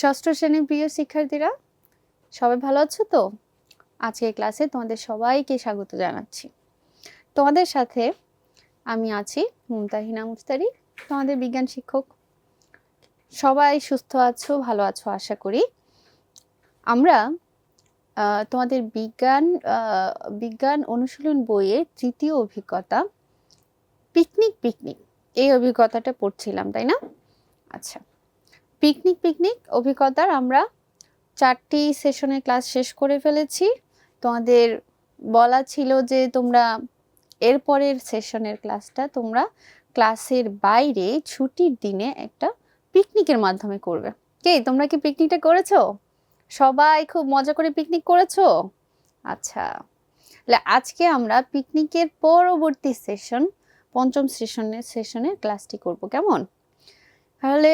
ষষ্ঠ শ্রেণির প্রিয় শিক্ষার্থীরা, সবাই ভালো আছো তো? আজকে ক্লাসে তোমাদের সবাইকে স্বাগত জানাচ্ছি। তোমাদের সাথে আমি আছি মুমতাহিনা মুস্তারি তোমাদের বিজ্ঞান শিক্ষক। সবাই সুস্থ আছো, ভালো আছো আশা করি। আমরা তোমাদের বিজ্ঞান বিজ্ঞান অনুশীলন বইয়ের তৃতীয় অভিজ্ঞতা, পিকনিক পিকনিক, এই অভিজ্ঞতাটা পড়ছিলাম, তাই না? আচ্ছা। পিকনিক পিকনিক অভিজ্ঞতার আমরা চারটি সেশনের ক্লাস শেষ করে ফেলেছি। তোমাদের বলা ছিল যে তোমরা এরপরের সেশনের ক্লাসটা তোমরা ক্লাসের বাইরে ছুটির দিনে একটা পিকনিকের মাধ্যমে করবে। কে, তোমরা কি পিকনিকটা করেছ? সবাই খুব মজা করে পিকনিক করেছ? আচ্ছা আজকে আমরা পিকনিকের পরবর্তী সেশন, পঞ্চম সেশনের সেশনের ক্লাসটি করব। কেমন? তাহলে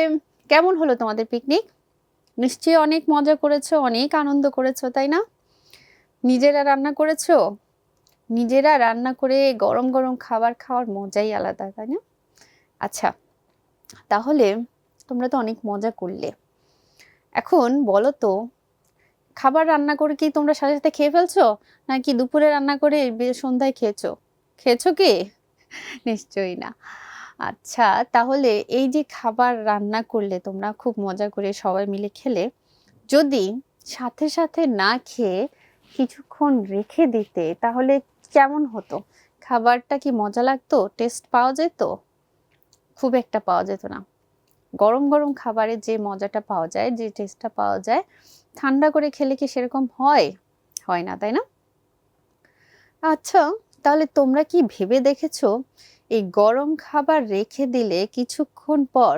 কেমন হলো তোমাদের পিকনিক নিশ্চয়ই অনেক মজা করেছ, অনেক আনন্দ করেছ, তাই না? নিজেরা রান্না করেছ? নিজেরা রান্না করে গরম গরম খাবার খাওয়ার মজাই আলাদা, তাই না? আচ্ছা তাহলে তোমরা তো অনেক মজা করলে। এখন বলো তো, খাবার রান্না করে কি তোমরা সাথে সাথে খেয়ে ফেলছো? নাকি দুপুরে রান্না করে সন্ধ্যায় খেয়েছো? খেয়েছো কি? নিশ্চয়ই না। আচ্ছা তাহলে এই যে খাবার রান্না করলে তোমরা খুব মজা করে সবাই মিলে খেলে, যদি সাথে সাথে না খেয়ে কিছুক্ষণ রেখে দিতে, তাহলে কেমন হতো? খাবারটা কি মজা লাগতো? টেস্ট পাওয়া যেত? খুব একটা পাওয়া যেত না। গরম গরম খাবারে যে মজাটা পাওয়া যায়, যে টেস্টটা পাওয়া যায়, ঠান্ডা করে খেলে কি সেরকম হয়? হয় না, তাই না? আচ্ছা তাহলে তোমরা কি ভেবে দেখেছ এই গরম খাবার রেখে দিলে কিছুক্ষণ পর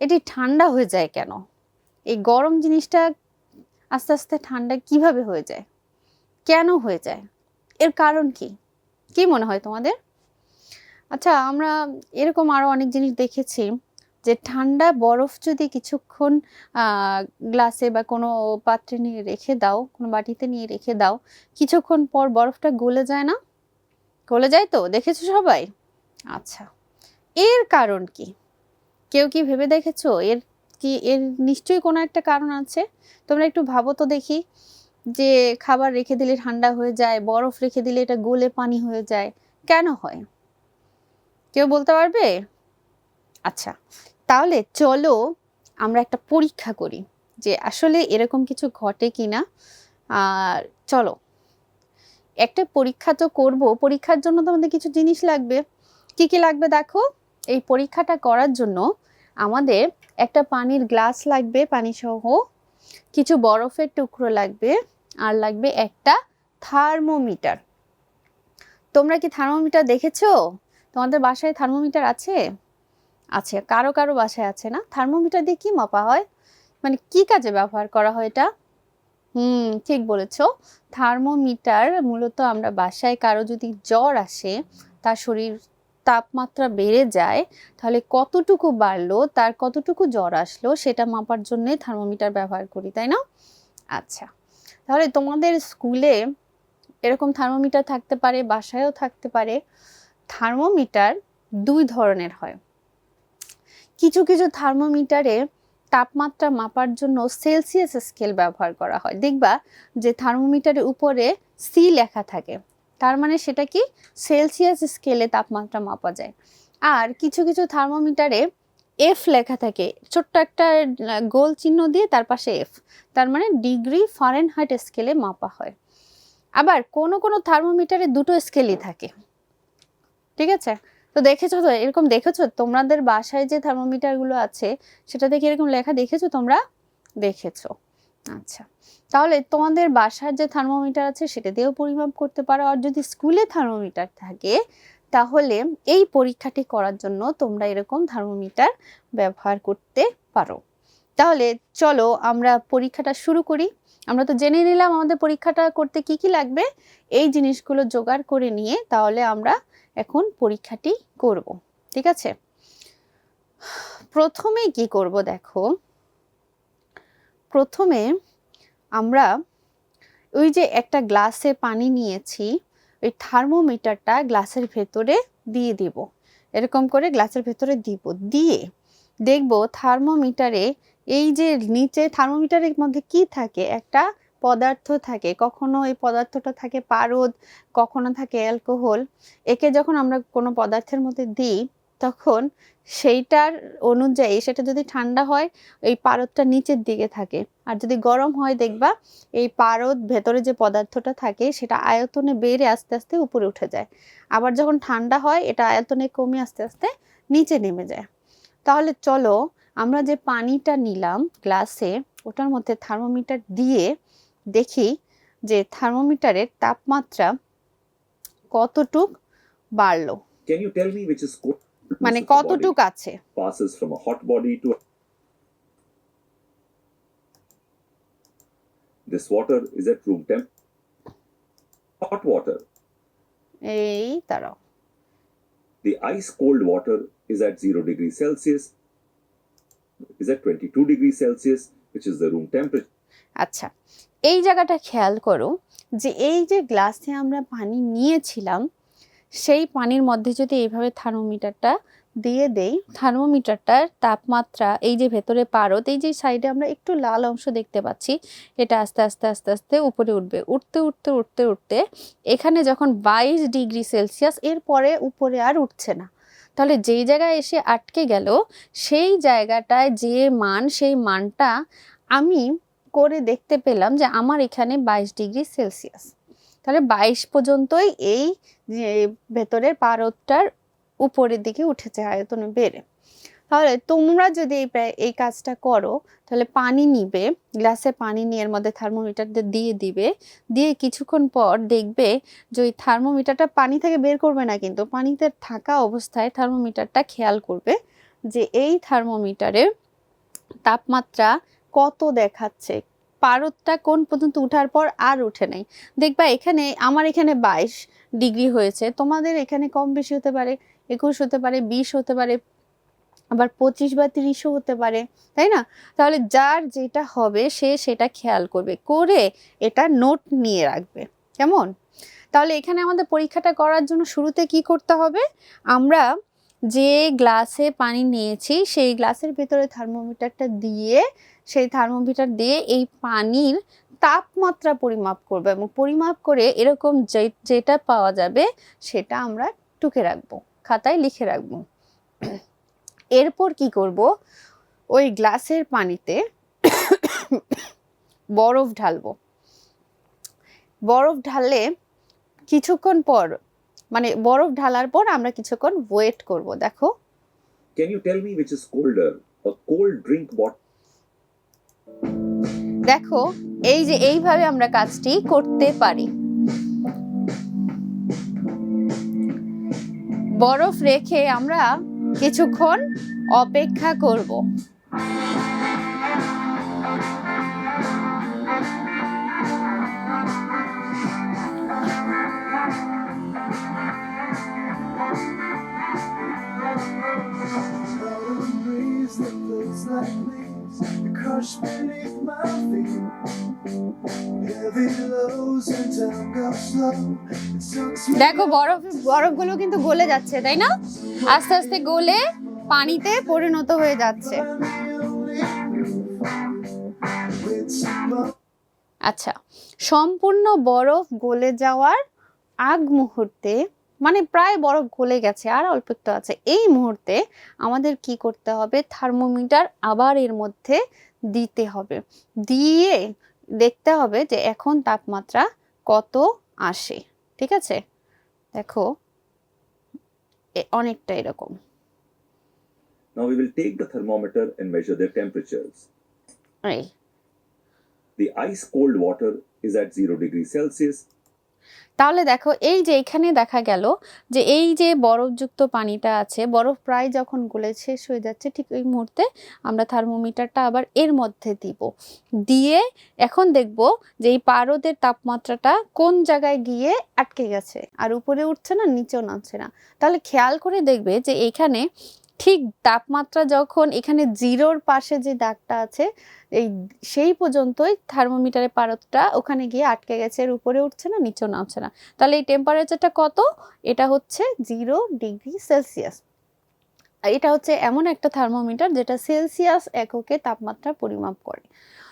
এটি ঠান্ডা হয়ে যায় কেন? এই গরম জিনিসটা আস্তে আস্তে ঠান্ডা কীভাবে হয়ে যায়? কেন হয়ে যায়? এর কারণ কি? কি মনে হয় তোমাদের? আচ্ছা আমরা এরকম আরও অনেক জিনিস দেখেছি যে ঠান্ডা বরফ যদি কিছুক্ষণ গ্লাসে বা কোনো পাত্রে নিয়ে রেখে দাও, কোনো বাটিতে নিয়ে রেখে দাও, কিছুক্ষণ পর বরফটা গলে যায় না? গলে যায় তো? দেখেছ সবাই? আচ্ছা। এর কারণ কি? কেউ কি ভেবে দেখেছ? এর কি, এর নিশ্চয়ই কোনো একটা কারণ আছে। তোমরা একটু ভাবো তো দেখি যে খাবার রেখে দিলে ঠান্ডা হয়ে যায়, বরফ রেখে দিলে এটা গলে পানি হয়ে যায়, কেন হয়? কেউ বলতে পারবে? আচ্ছা তাহলে চলো আমরা একটা পরীক্ষা করি যে আসলে এরকম কিছু ঘটে কি না আর চলো, একটা পরীক্ষা তো করব, পরীক্ষার জন্য তোমাদের কিছু জিনিস লাগবে। কি কি লাগবে দেখো? এই পরীক্ষাটা করার জন্য আমাদের একটা পানির গ্লাস লাগবে পানি সহ কিছু বরফের টুকরো লাগবে, আর লাগবে একটা থার্মোমিটার। তোমরা কি থার্মোমিটার দেখেছ? তোমাদের বাসায় থার্মোমিটার আছে? আছে, কারও কারও বাসায় আছে না? থার্মোমিটার দিয়ে কি মাপা হয়? মানে কি কাজে ব্যবহার করা হয় এটা? হুম, ঠিক বলেছ। থার্মোমিটার মূলত আমরা বাসায় কারও যদি জ্বর আসে, তার শরীর তাপমাত্রা বেড়ে যায়, তাহলে কতটুকু বাড়লো, তার কতটুকু জ্বর আসলো, সেটা মাপার জন্যে থার্মোমিটার ব্যবহার করি, তাই না? আচ্ছা তাহলে তোমাদের স্কুলে এরকম থার্মোমিটার থাকতে পারে, বাসায়ও থাকতে পারে। থার্মোমিটার দুই ধরনের হয়। কিছু কিছু থার্মোমিটারে তাপমাত্রা মাপার জন্য সেলসিয়াস স্কেল ব্যবহার করা হয়। দেখবা যে থার্মোমিটারের উপরে সি লেখা থাকে। তার মানে সেটা কি? সেলসিয়াস স্কেলে তাপমাত্রা মাপা যায়। আর কিছু কিছু থার্মোমিটারে এফ লেখা থাকে। ছোট্ট একটা গোল চিহ্ন দিয়ে তার পাশে এফ তার মানে ডিগ্রি ফারেনহাইট স্কেলে মাপা হয়। আবার কোনো কোনো থার্মোমিটারে দুটো স্কেলই থাকে। ঠিক আছে? তো দেখেছ তো, এরকম দেখেছ? তোমাদের বাসায় যে থার্মোমিটারগুলো আছে সেটা দেখে এরকম লেখা দেখেছ তোমরা? দেখেছ। আচ্ছা। তাহলে তোমাদের বাসার যে থার্মোমিটার আছে, সেটা দিয়েও পরিমাপ করতে পারো। আর যদি স্কুলে থার্মোমিটার থাকে, তাহলে এই পরীক্ষাটি করার জন্য তোমরা এরকম থার্মোমিটার ব্যবহার করতে পারো। তাহলে চলো আমরা পরীক্ষাটা শুরু করি। আমরা তো জেনে নিলাম আমাদের পরীক্ষাটা করতে কি কি লাগবে। এই জিনিসগুলো জোগাড় করে নিয়ে তাহলে আমরা এখন পরীক্ষাটি করব। ঠিক আছে? প্রথমে কি করব দেখো? প্রথমে আমরা ওই যে একটা গ্লাসে পানি নিয়েছি, ওই থার্মোমিটারটা গ্লাসের ভেতরে দিয়ে দিব। এরকম করে গ্লাসের ভেতরে দিব। দিয়ে দেখব থার্মোমিটারে এই যে নিচে থার্মোমিটারের মধ্যে কি থাকে? একটা পদার্থ থাকে, কখনো এই পদার্থটা থাকে পারদ, কখনো থাকে অ্যালকোহল। একে যখন আমরা কোনো পদার্থের মধ্যে দিই তখন সেইটার অনুযায়ী, সেটা যদি ঠান্ডা হয়, এই পারদটা নিচের দিকে থাকে। আর যদি গরম হয়, দেখবা এই পারদ ভেতরে যে পদার্থটা থাকে, সেটা আয়তনে বেড়ে আস্তে আস্তে উপরে উঠে যায়। আবার যখন ঠান্ডা হয়, এটা আয়তনে কমে আস্তে আস্তে নিচে নেমে যায়। তাহলে চলো, আমরা যে পানিটা নিলাম গ্লাসে, ওটার মধ্যে থার্মোমিটার দিয়ে দেখি যে থার্মোমিটারের তাপমাত্রা কতটুক বাড়লো। Can you tell me which is? মানে কতটুক আছে? Passes from a temp hot water এই তারা ice cold water is at 0 degree Celsius is at 22 degree Celsius which is the room temperature আচ্ছা এই জায়গাটা খেয়াল করো যে এই যে গ্লাসে আমরা পানি নিয়েছিলাম সেই পানির মধ্যে যদি এইভাবে থার্মোমিটারটা দিয়ে দেই, থার্মোমিটারটার তাপমাত্রা এই যে ভেতরে পারদ, এই যে সাইডে আমরা একটু লাল অংশ দেখতে পাচ্ছি, এটা আস্তে আস্তে আস্তে আস্তে উপরে উঠবে। উঠতে উঠতে উঠতে উঠতে এখানে যখন বাইশ ডিগ্রি সেলসিয়াস, এরপরে উপরে আর উঠছে না। তাহলে যেই জায়গায় এসে আটকে গেল, সেই জায়গাটায় যে মান, সেই মানটা আমি করে দেখতে পেলাম যে আমার এখানে বাইশ ডিগ্রি সেলসিয়াস। তাহলে বাইশ পর্যন্তই এই ভেতরের পারদটার উপরের দিকে উঠেছে আয়তন বেড়ে তাহলে তোমরা যদি এই এই কাজটা করো, তাহলে পানি নিবে, গ্লাসে পানি নিয়ে এর মধ্যে থার্মোমিটার দিয়ে দিবে, দিয়ে কিছুক্ষণ পর দেখবে যে ওই থার্মোমিটারটা পানি থেকে বের করবে না কিন্তু পানিতে থাকা অবস্থায় থার্মোমিটারটা খেয়াল করবে যে এই থার্মোমিটারে তাপমাত্রা কত দেখাচ্ছে পারদটা কোন পর্যন্ত উঠার পর আর উঠে নাই। দেখবা এখানে, আমার এখানে বাইশ ডিগ্রি হয়েছে, তোমাদের এখানে কম বেশি হতে পারে, একুশ হতে পারে, বিশ হতে পারে, আবার পঁচিশ বা তিরিশও হতে পারে, তাই না? তাহলে যার যেটা হবে, সে সেটা খেয়াল করবে, করে এটা নোট নিয়ে রাখবে, কেমন? তাহলে এখানে আমাদের পরীক্ষাটা করার জন্য শুরুতে কি করতে হবে? আমরা যে গ্লাসে পানি নিয়েছি, সেই গ্লাসের ভেতরে থার্মোমিটারটা দিয়ে সেই থার্মোমিটার দিয়ে এই পানির তাপমাত্রা পরিমাপ করব এবং পরিমাপ করে এরকম যে, যেটা পাওয়া যাবে সেটা আমরা টুকে রাখব, খাতায় লিখে রাখব। এরপর কি করব? ওই গ্লাসের পানিতে বরফ ঢালবো। বরফ ঢাললে কিছুক্ষণ পর মানে বরফ ঢালার পর আমরা কিছুক্ষণ ওয়েট করব, দেখো। Can you tell me which is colder? A cold drink bottle দেখো, এই যে এইভাবে আমরা কাজটি করতে পারি। বরফ রেখে আমরা কিছুক্ষণ অপেক্ষা করব। Like leaves that crush beneath my feet. Heavy lows and time goes slow. দেখো, বরফ, বরফগুলো কিন্তু গলে যাচ্ছে, তাই না আস্তে আস্তে গলে পানিতে পরিণত হয়ে যাচ্ছে আচ্ছা সম্পূর্ণ বরফ গলে যাওয়ার আগ মুহূর্তে মানে প্রায় বরফ গলে গেছে, আর অল্প একটু আছে, এই মুহূর্তে আমাদের কি করতে হবে থার্মোমিটার আবার এর মধ্যে দিতে হবে দিয়ে দেখতে হবে যে এখন তাপমাত্রা কত আসে ঠিক আছে দেখো অনেকটা এরকম Now we will take the thermometer and measure their temperatures. Aye. The ice cold water is at 0 degrees Celsius, তাহলে দেখো, এই যে এখানে দেখা গেল যে এই যে বরফযুক্ত পানিটা আছে, বরফ প্রায় যখন গলে শেষ হয়ে যাচ্ছে, ঠিক ওই মুহূর্তে আমরা থার্মোমিটারটা আবার এর মধ্যে দিব। দিয়ে এখন দেখব যে এই পারদের তাপমাত্রাটা কোন জায়গায় গিয়ে আটকে গেছে। আর উপরে উঠছে না, নিচেও নামছে না। তাহলে খেয়াল করে দেখবে যে এখানে ঠিক তাপমাত্রা যখন এখানে জিরোর পাশে যে দাগটা আছে, এই সেই পর্যন্তই থার্মোমিটারের পারদটা ওখানে গিয়ে আটকে গেছে এর উপরে উঠছে না, নিচেও নামছে না। তাহলে এই টেম্পারেচারটা কত? এটা হচ্ছে জিরো ডিগ্রি সেলসিয়াস। এটা হচ্ছে এমন একটা থার্মোমিটার যেটা সেলসিয়াস এককে তাপমাত্রা পরিমাপ করে।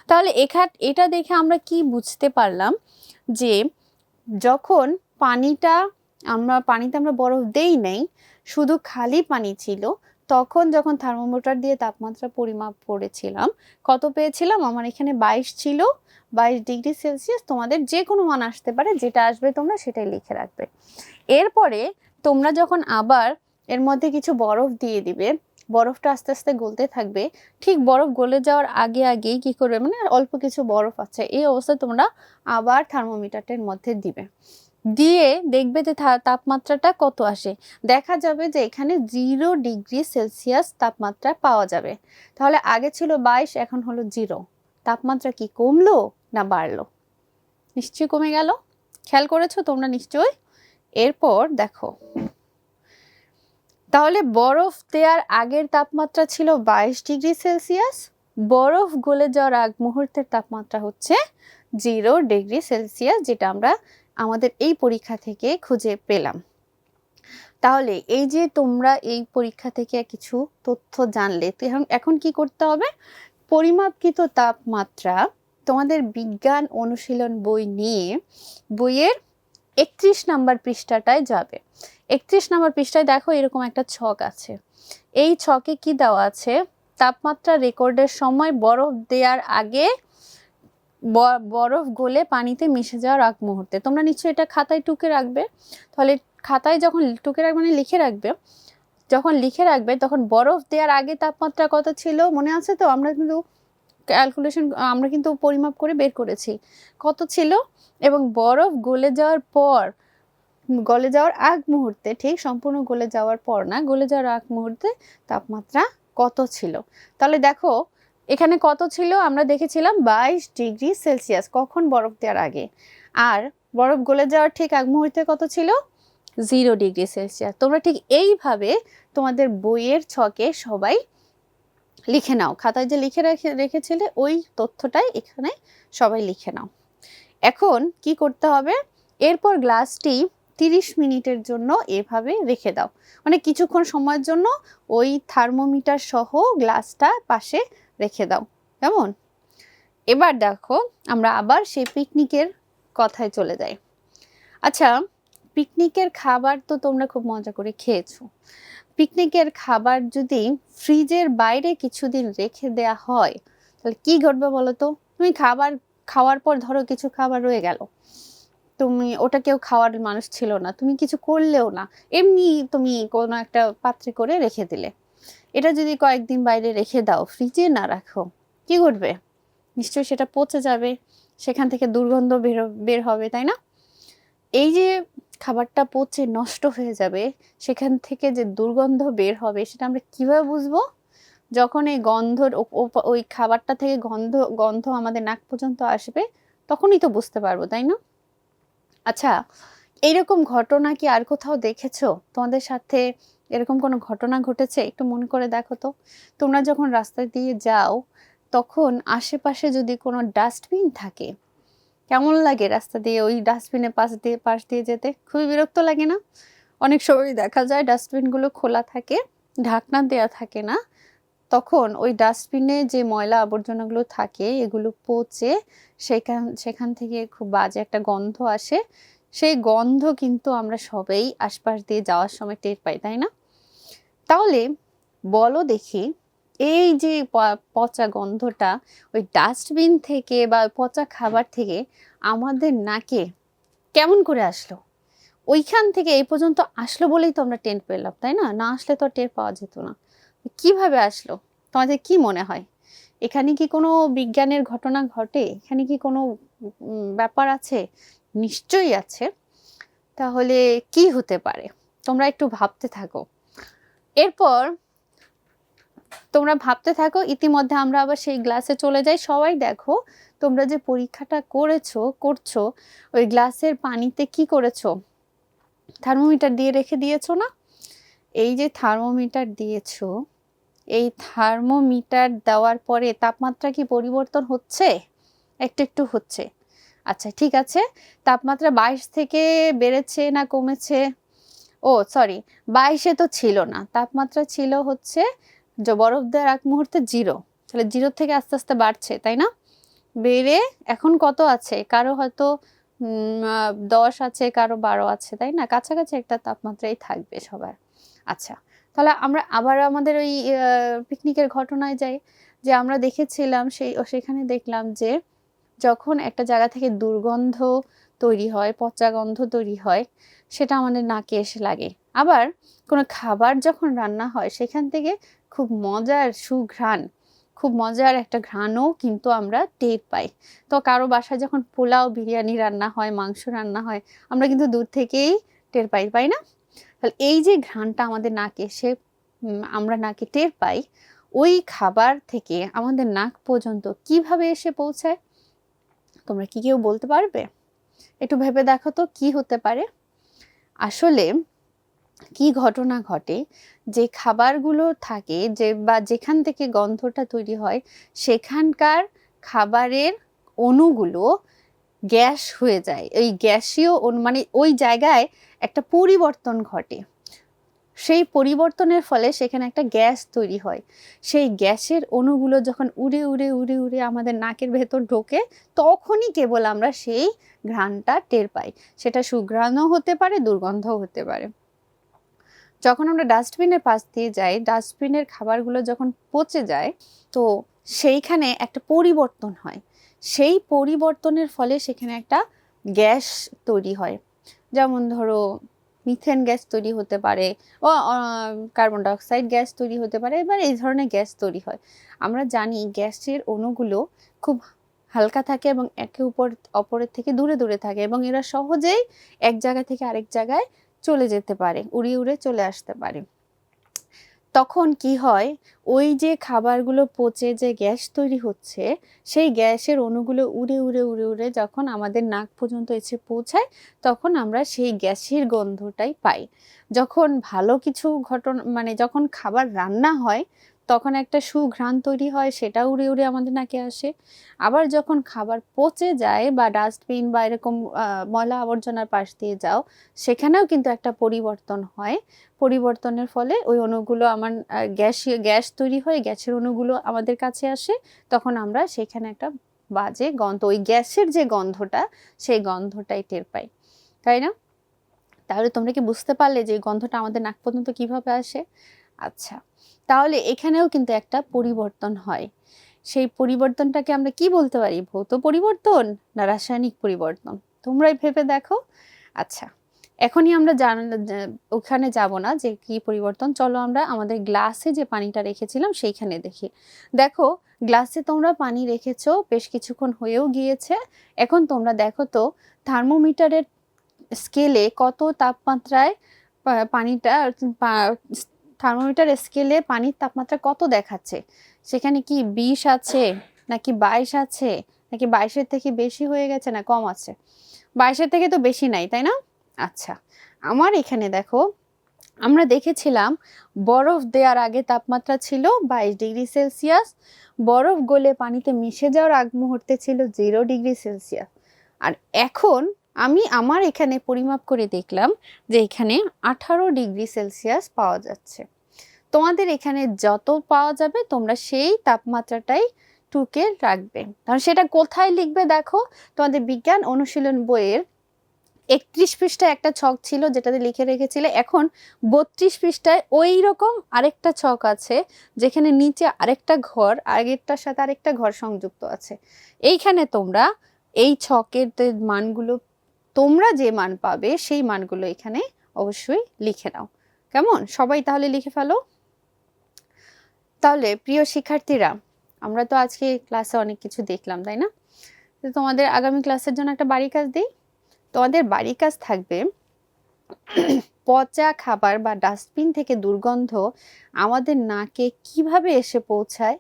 তাহলে এখান, এটা দেখে আমরা কি বুঝতে পারলাম যে যখন পানিটা আমরা, পানিতে আমরা বরফ দেই নাই, শুধু খালি পানি ছিল তখন যখন থার্মোমিটার দিয়ে তাপমাত্রা পরিমাপ করেছিলাম, কত পেয়েছিলাম? আমার এখানে বাইশ ছিল, বাইশ ডিগ্রি সেলসিয়াস তোমাদের যে কোনো মান আসতে পারে, যেটা আসবে তোমরা সেটাই লিখে রাখবে। এরপরে তোমরা যখন আবার এর মধ্যে কিছু বরফ দিয়ে দিবে, বরফটা আস্তে আস্তে গলতে থাকবে, ঠিক বরফ গলে যাওয়ার আগে আগেই কি করবে? মানে অল্প কিছু বরফ আছে, এই অবস্থায় তোমরা আবার থার্মোমিটারটার মধ্যে দিবে। দিয়ে দেখবে যে তাপমাত্রাটা কত আসে। দেখা যাবে যে এখানে জিরো ডিগ্রি সেলসিয়াস তাপমাত্রা পাওয়া যাবে। তাহলে আগে ছিল বাইশ, এখন হলো জিরো তাপমাত্রা কি কমলো না বাড়লো? নিশ্চয়ই কমে গেল। খেয়াল করেছ তোমরা নিশ্চয়ই? এরপর দেখো। তাহলে বরফ দেওয়ার আগের তাপমাত্রা ছিল বাইশ ডিগ্রি সেলসিয়াস বরফ গলে যাওয়ার আগ মুহূর্তের তাপমাত্রা হচ্ছে জিরো ডিগ্রি সেলসিয়াস যেটা আমরা আমাদের এই পরীক্ষা থেকে খুঁজে পেলাম। তাহলে এই যে তোমরা এই পরীক্ষা থেকে কিছু তথ্য জানলে, তো এখন কি করতে হবে? পরিমাপকৃত তাপমাত্রা তোমাদের বিজ্ঞান অনুশীলন বই নিয়ে বইয়ের একত্রিশ নাম্বার পৃষ্ঠাটায় যাবে। একত্রিশ নাম্বার পৃষ্ঠায় দেখো এরকম একটা ছক আছে। এই ছকে কি দেওয়া আছে? তাপমাত্রা রেকর্ডের সময় বরফ দেওয়ার আগে বরফ গলে পানিতে মিশে যাওয়ার আগ মুহূর্তে। তোমরা নিশ্চয়ই এটা খাতায় টুকে রাখবে। তাহলে খাতায় যখন টুকে রাখবে মানে লিখে রাখবে। যখন লিখে রাখবে, তখন বরফ দেওয়ার আগে তাপমাত্রা কত ছিল, মনে আছে তো? আমরা কিন্তু ক্যালকুলেশন আমরা কিন্তু পরিমাপ করে বের করেছি। কত ছিল? এবং বরফ গলে যাওয়ার পর, গলে যাওয়ার আগ মুহূর্তে, ঠিক, সম্পূর্ণ গলে যাওয়ার পর না, গলে যাওয়ার আগ মুহূর্তে তাপমাত্রা কত ছিল? তাহলে দেখো এখানে কত ছিল? আমরা দেখেছিলাম বাইশ ডিগ্রি সেলসিয়াস, কখন বরফ দেওয়ার আগে। আর বরফ গলে যাওয়ার ঠিক আগ মুহূর্তে কত ছিল? Zero degree Celsius. তোমরা ঠিক এইভাবে তোমাদের বইয়ের ছকে সবাই লিখে নাও। খাতায় যে লিখে রেখে, রেখেছিলে ওই তথ্যটাই এখানে সবাই লিখে নাও। এখন কি করতে হবে? এরপর গ্লাসটি তিরিশ মিনিটের জন্য এভাবে রেখে দাও। মানে কিছুক্ষণ সময়ের জন্য ওই থার্মোমিটার সহ গ্লাসটা পাশে রেখে দাও। কেমন? এবার দেখো আমরা আবার সেই পিকনিকের কথায় চলে যাই। আচ্ছা পিকনিকের খাবার তো তোমরা খুব মজা করে খেয়েছো। পিকনিকের খাবার যদি ফ্রিজের বাইরে কিছুদিন রেখে দেয়া হয়, তাহলে কি ঘটবে বলো তো? তুমি খাবার, খাওয়ার পর ধরো কিছু খাবার রয়ে গেল। তুমি, ওটা কেউ খাওয়ার মানুষ ছিল না। তুমি কিছু করলেও না। এমনি তুমি কোনো একটা পাত্রে করে রেখে দিলে। এটা যদি কয়েকদিন বাইরে রেখে দাও ফ্রিজে না রাখো, কি ঘটবে? নিশ্চয়ই সেটা পচে যাবে, সেখান থেকে দুর্গন্ধ বের বের হবে, তাই না? এই যে খাবারটা পচে নষ্ট হয়ে যাবে, সেখান থেকে যে দুর্গন্ধ বের হবে, সেটা আমরা কীভাবে বুঝব? যখন এই গন্ধর ওই খাবারটা থেকে গন্ধ গন্ধ আমাদের নাক পর্যন্ত আসবে, তখনই তো বুঝতে পারব, তাই না? আচ্ছা এইরকম ঘটনা কি আর কোথাও দেখেছ? তোমাদের সাথে এরকম কোনো ঘটনা ঘটেছে? একটু মনে করে দেখো তো। তোমরা যখন রাস্তা দিয়ে যাও, তখন আশেপাশে যদি কোনো ডাস্টবিন থাকে, কেমন লাগে রাস্তা দিয়ে ওই ডাস্টবিনে পাশ দিয়ে পাশ দিয়ে যেতে? খুবই বিরক্ত লাগে না? অনেক সময় দেখা যায় ডাস্টবিনগুলো খোলা থাকে, ঢাকনা দেয়া থাকে না। তখন ওই ডাস্টবিনে যে ময়লা আবর্জনাগুলো থাকে, এগুলো পচে সেখান সেখান থেকে খুব বাজে একটা গন্ধ আসে। সেই গন্ধ কিন্তু আমরা সবাই আশপাশ দিয়ে যাওয়ার সময় টের পাই, তাই না? তাহলে বলো দেখি, এই যে পচা গন্ধটা ওই ডাস্টবিন থেকে বা পচা খাবার থেকে আমাদের নাকে কেমন করে আসলো? ওইখান থেকে এই পর্যন্ত আসলো বলেই তো আমরা টের পেলাম, তাই না? না আসলে তো টের পাওয়া যেত না। কীভাবে আসলো? তোমাদের কি মনে হয়? এখানে কি কোনো বিজ্ঞানের ঘটনা ঘটে? এখানে কি কোনো ব্যাপার আছে? নিশ্চয়ই আছে, তাহলে কি হতে পারে? তোমরা একটু ভাবতে থাকো। এরপর তোমরা ভাবতে থাকো, ইতিমধ্যে আমরা আবার সেই গ্লাসে চলে যাই। সবাই দেখো, তোমরা যে পরীক্ষাটা করেছ, করছ, ওই গ্লাসের পানিতে কি করেছ? থার্মোমিটার দিয়ে রেখে দিয়েছ না? এই যে থার্মোমিটার দিয়েছ, এই থার্মোমিটার দেওয়ার পরে তাপমাত্রা কি পরিবর্তন হচ্ছে? একটু একটু হচ্ছে। আচ্ছা ঠিক আছে। তাপমাত্রা বাইশ থেকে বেড়েছে না কমেছে? ও সরি বাইশে তো ছিল না। তাপমাত্রা ছিল হচ্ছে বরফ দেওয়ার এক মুহূর্তে জিরো তাহলে জিরো থেকে আস্তে আস্তে বাড়ছে, তাই না? বেড়ে এখন কত আছে? কারও হয়তো দশ আছে, কারও বারো আছে, তাই না? কাছাকাছি একটা তাপমাত্রাই থাকবে সবার। আচ্ছা তাহলে আমরা আবার আমাদের ওই পিকনিকের ঘটনায় যাই। যে আমরা দেখেছিলাম সেই সেখানে দেখলাম যে যখন একটা জায়গা থেকে দুর্গন্ধ তৈরি হয়, পচা গন্ধ তৈরি হয়, সেটা আমাদের নাকে এসে লাগে। আবার কোনো খাবার যখন রান্না হয়, সেখান থেকে খুব মজার সুঘ্রাণ, খুব মজার একটা ঘ্রাণও কিন্তু আমরা টের পাই। তো কারও বাসায় যখন পোলাও বিরিয়ানি রান্না হয়, মাংস রান্না হয়, আমরা কিন্তু দূর থেকেই টের পাই পাই না? তাহলে এই যে ঘ্রাণটা আমাদের নাকে এসে আমরা নাকে টের পাই, ওই খাবার থেকে আমাদের নাক পর্যন্ত কীভাবে এসে পৌঁছায়? তোমরা কি কেউ বলতে পারবে? একটু ভেবে দেখো তো কি হতে পারে। আসলে কি ঘটনা ঘটে? যে খাবারগুলো থাকে, যে বা যেখান থেকে গন্ধটা তৈরি হয়, সেখানকার খাবারের অণুগুলো গ্যাস হয়ে যায়। ওই গ্যাসীয় মানে ওই জায়গায় একটা পরিবর্তন ঘটে। সেই পরিবর্তনের ফলে সেখানে একটা গ্যাস তৈরি হয়। সেই গ্যাসের অণুগুলো যখন উড়ে উড়ে উড়ে উড়ে আমাদের নাকের ভেতর ঢোকে, তখনই কেবল আমরা সেই ঘ্রাণটা টের পাই। সেটা সুঘ্রাণও হতে পারে, দুর্গন্ধও হতে পারে। যখন আমরা ডাস্টবিনের পাশ দিয়ে যাই, ডাস্টবিনের খাবারগুলো যখন পচে যায়, তো সেইখানে একটা পরিবর্তন হয়। সেই পরিবর্তনের ফলে সেখানে একটা গ্যাস তৈরি হয়। যেমন ধরো মিথেন গ্যাস তৈরি হতে পারে ও কার্বন ডাইঅক্সাইড গ্যাস তৈরি হতে পারে এবার এই ধরনের গ্যাস তৈরি হয়। আমরা জানি গ্যাসের অণুগুলো খুব হালকা থাকে এবং একে উপর, অপরের থেকে দূরে দূরে থাকে এবং এরা সহজেই এক জায়গা থেকে আরেক জায়গায় চলে যেতে পারে উড়িয়ে উড়ে চলে আসতে পারে। তখন কি হয়? ওই যে খাবারগুলো পচে যে গ্যাস তৈরি হচ্ছে, সেই গ্যাসের অণুগুলো উড়ে উড়ে উড়ে উড়ে যখন আমাদের নাক পর্যন্ত এসে পৌঁছায়, তখন আমরা সেই গ্যাসের গন্ধটাই পাই। যখন ভালো কিছু ঘটনা মানে যখন খাবার রান্না হয় তখন একটা সুঘ্রাণ তৈরি হয়, সেটা উড়ে উড়ে আমাদের নাকে আসে। আবার যখন খাবার পচে যায় বা ডাস্টবিন বা এরকম ময়লা আবর্জনার পাশ দিয়ে যাও, সেখানেও কিন্তু একটা পরিবর্তন হয়। পরিবর্তনের ফলে ওই অণুগুলো আমার গ্যাস গ্যাস তৈরি হয়ে গ্যাসের অণুগুলো আমাদের কাছে আসে। তখন আমরা সেখানে একটা বাজে গন্ধ, ওই গ্যাসের যে গন্ধটা, সেই গন্ধটাই টের পাই। তাই না? তাহলে তোমরা কি বুঝতে পারলে যে গন্ধটা আমাদের নাক পর্যন্ত কীভাবে আসে? আচ্ছা। তাহলে এখানেও কিন্তু একটা পরিবর্তন হয়। সেই পরিবর্তনটাকে আমরা কি বলতে পারি? ভৌত পরিবর্তন না রাসায়নিক পরিবর্তন? তোমরাই ভেবে দেখো। আচ্ছা এখনই আমরা জান, ওখানে যাব না যে কি পরিবর্তন। চলো আমরা আমাদের গ্লাসে যে পানিটা রেখেছিলাম সেইখানে দেখি। দেখো, গ্লাসে তোমরা পানি রেখেছো, বেশ কিছুক্ষণ হয়েও গিয়েছে। এখন তোমরা দেখো তো, থার্মোমিটারের স্কেলে কত তাপমাত্রায় পানিটা থার্মোমিটার স্কেলে পানির তাপমাত্রা কত দেখাচ্ছে? সেখানে কি বিশ আছে, নাকি বাইশ আছে, নাকি বাইশের থেকে বেশি হয়ে গেছে, না কম আছে? বাইশের থেকে তো বেশি নাই, তাই না? আচ্ছা আমার এখানে দেখো, আমরা দেখেছিলাম বরফ দেওয়ার আগে তাপমাত্রা ছিল বাইশ ডিগ্রি সেলসিয়াস, বরফ গলে পানিতে মিশে যাওয়ার আগ মুহূর্তে ছিল জিরো ডিগ্রি সেলসিয়াস। আর এখন আমি আমার এখানে পরিমাপ করে দেখলাম যে এখানে আঠারো ডিগ্রি সেলসিয়াস পাওয়া যাচ্ছে। তোমাদের এখানে যত পাওয়া যাবে তোমরা সেই তাপমাত্রাটাই টুকে রাখবে। কারণ সেটা কোথায় লিখবে দেখো? তোমাদের বিজ্ঞান অনুশীলন বইয়ের একত্রিশ পৃষ্ঠায় একটা ছক ছিল যেটাতে লিখে রেখেছিলে। এখন বত্রিশ পৃষ্ঠায় ওই রকম আরেকটা ছক আছে যেখানে নিচে আরেকটা ঘর, আগেরটার সাথে আরেকটা ঘর সংযুক্ত আছে। এইখানে তোমরা এই ছকের মানগুলো তোমরা যে মান পাবে, সেই মানগুলো এখানে অবশ্যই লিখে নাও। কেমন? সবাই তাহলে লিখে ফেলো। তাহলে প্রিয় শিক্ষার্থীরা, আমরা তো আজকে ক্লাসে অনেক কিছু দেখলাম, তাই না? তো তোমাদের আগামী ক্লাসের জন্য একটা বাড়ি কাজ দিই। তোমাদের বাড়ি কাজ থাকবে পচা খাবার বা ডাস্টবিন থেকে দুর্গন্ধ আমাদের নাকে কীভাবে এসে পৌঁছায়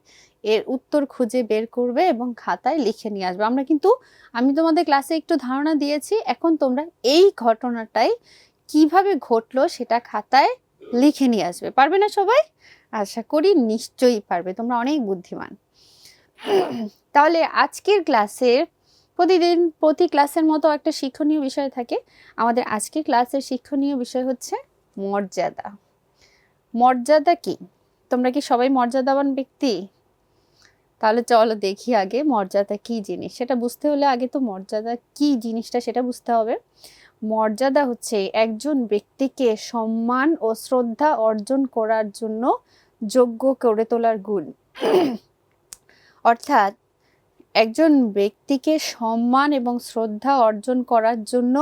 এর উত্তর খুঁজে বের করবে এবং খাতায় লিখে নিয়ে আসবে। আমরা কিন্তু, আমি তোমাদের ক্লাসে একটু ধারণা দিয়েছি, এখন তোমরা এই ঘটনাটাই কীভাবে ঘটলো সেটা খাতায় লিখে নিয়ে আসবে। পারবে না সবাই? আশা করি নিশ্চয়ই পারবে, তোমরা অনেক বুদ্ধিমান। তাহলে আজকের ক্লাসের প্রতিদিন, প্রতি ক্লাসের মতো একটা শিক্ষণীয় বিষয় থাকে। আমাদের আজকের ক্লাসের শিক্ষণীয় বিষয় হচ্ছে মর্যাদা। মর্যাদা কি? তোমরা কি সবাই মর্যাদাবান ব্যক্তি? তাহলে চলো দেখি আগে মর্যাদা কি জিনিস। সেটা বুঝতে হলে আগে তো মর্যাদা কি জিনিসটা সেটা বুঝতে হবে। মর্যাদা হচ্ছে একজন ব্যক্তিকে সম্মান ও শ্রদ্ধা অর্জন করার জন্য যোগ্য করে তোলার গুণ। অর্থাৎ একজন ব্যক্তিকে সম্মান এবং শ্রদ্ধা অর্জন করার জন্য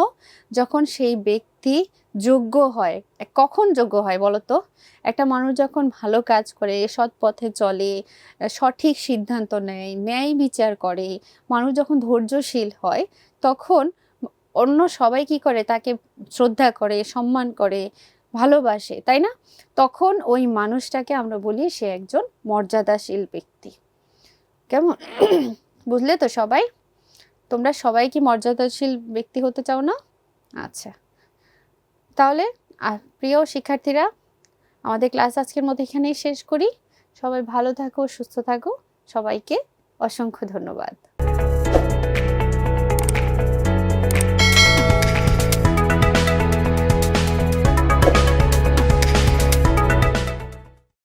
যখন সেই ব্যক্তি যোগ্য হয়। কখন যোগ্য হয় বলো তো একটা মানুষ যখন ভালো কাজ করে, সৎ পথে চলে সঠিক সিদ্ধান্ত নেয়, ন্যায় বিচার করে, মানুষ যখন ধৈর্যশীল হয়, তখন অন্য সবাই কি করে? তাকে শ্রদ্ধা করে, সম্মান করে, ভালোবাসে, তাই না? তখন ওই মানুষটাকে আমরা বলি সে একজন মর্যাদাশীল ব্যক্তি। কেমন? বুঝলে তো সবাই? তোমরা সবাই কি মর্যাদাশীল ব্যক্তি হতে চাও না? আচ্ছা। তাহলে, আর প্রিয় শিক্ষার্থীরা, আমাদের ক্লাস আজকের মতো এখানেই শেষ করি। সবাই ভালো থাকো, সুস্থ থাকো। সবাইকে অসংখ্য ধন্যবাদ।